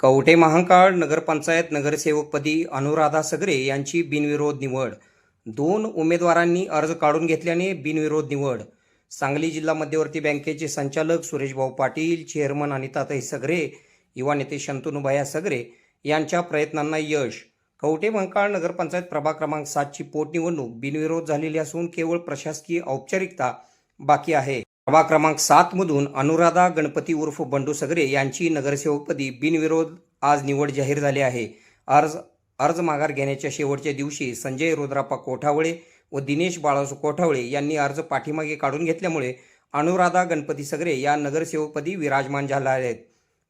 कवठे महांकाळ नगरपंचायत नगरसेवकपदी अनुराधा सगरे यांची बिनविरोध निवड. दोन उमेदवारांनी अर्ज काढून घेतल्याने बिनविरोध निवड. सांगली जिल्हा मध्यवर्ती बँकेचे संचालक सुरेशभाऊ पाटील चेअरमन अनिताताई सगरे युवा नेते शंतनुभाया सगरे यांच्या प्रयत्नांना यश. कवठे महांकाळ नगरपंचायत प्रभाग क्रमांक सातची पोटनिवडणूक बिनविरोध झालेली असून केवळ प्रशासकीय औपचारिकता बाकी आहे. प्रभाग क्रमांक सात मधून अनुराधा गणपती उर्फ बंडू सगरे यांची नगरसेवकपदी बिनविरोध आज निवड जाहीर झाली आहे. अर्ज अर्ज माघार घेण्याच्या शेवटच्या दिवशी संजय रुद्राप्पा कोठावळे व दिनेश बाळासू कोठावळे यांनी अर्ज पाठीमागे काढून घेतल्यामुळे अनुराधा गणपती सगरे या नगरसेवकपदी विराजमान झाल्या आहेत.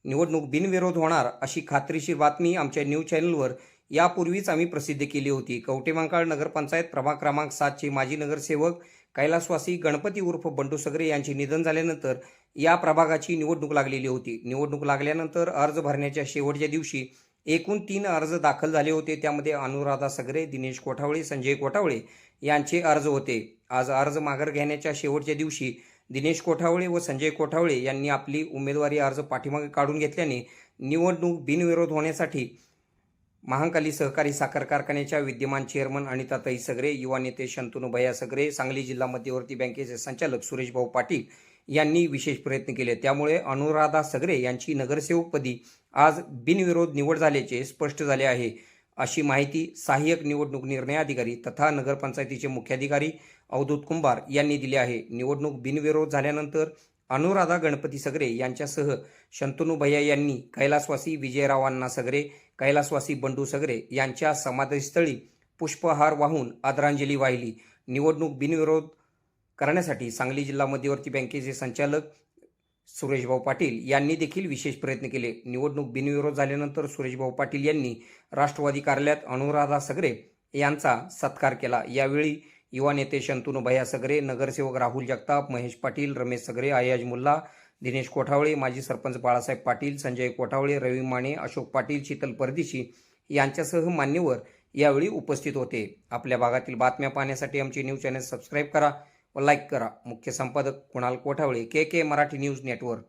निवडणूक बिनविरोध होणार अशी खात्रीशीर बातमी आमच्या न्यूज चॅनलवर यापूर्वीच आम्ही प्रसिद्ध केली होती. कवटेमांकाळ नगरपंचायत प्रभाग क्रमांक सातचे माजी नगरसेवक कैलासवासी गणपती उर्फ बंडू सगरे यांचे निधन झाल्यानंतर या प्रभागाची निवडणूक लागलेली होती. निवडणूक लागल्यानंतर अर्ज भरण्याच्या शेवटच्या दिवशी एकूण तीन अर्ज दाखल झाले होते. त्यामध्ये अनुराधा सगरे दिनेश कोठावळे संजय कोठावळे यांचे अर्ज होते. आज अर्ज माघार घेण्याच्या शेवटच्या दिवशी दिनेश कोठावळे व संजय कोठावळे यांनी आपली उमेदवारी अर्ज पाठीमागे काढून घेतल्याने निवडणूक बिनविरोध होण्यासाठी महांकाली सहकारी साखर कारखान्याच्या विद्यमान चेअरमन अनिताताई सगरे युवा नेते शंतनू भैया सगरे सांगली जिल्हा मध्यवर्ती बँकेचे संचालक सुरेशभाऊ पाटील यांनी विशेष प्रयत्न केले. त्यामुळे अनुराधा सगरे यांची नगरसेवकपदी आज बिनविरोध निवड झाल्याचे स्पष्ट झाले आहे. अशी माहिती सहाय्यक निवडणूक निर्णय अधिकारी तथा नगरपंचायतीचे मुख्याधिकारी अवधूत कुंभार यांनी दिले आहे. निवडणूक बिनविरोध झाल्यानंतर अनुराधा गणपती सगरे यांच्यासह शंतनू भैया यांनी कैलासवासी विजयरावांना सगरे कैलासवासी बंडू सगरे यांच्या समाधीस्थळी पुष्पहार वाहून आदरांजली वाहिली. निवडणूक बिनविरोध करण्यासाठी सांगली जिल्हा मध्यवर्ती बँकेचे संचालक सुरेशभाऊ पाटील यांनी देखील विशेष प्रयत्न केले. निवडणूक बिनविरोध झाल्यानंतर सुरेशभाऊ पाटील यांनी राष्ट्रवादी कार्यालयात अनुराधा सगरे यांचा सत्कार केला. यावेळी युवा नेते शंतनू भैया सगरे नगरसेवक राहुल जगताप महेश पाटील रमेश सगरे अयाज मुल्ला दिनेश कोठावळे माजी सरपंच बाळासाहेब पाटील संजय कोठावळे रवी माने अशोक पाटील शीतल परदेशी यांच्यासह मान्यवर यावेळी उपस्थित होते. आपल्या भागातील बातम्या पाहण्यासाठी आमचे न्यूज चॅनल सबस्क्राईब करा व लाईक करा. मुख्य संपादक Kunal Kothawale K K Marathi news network.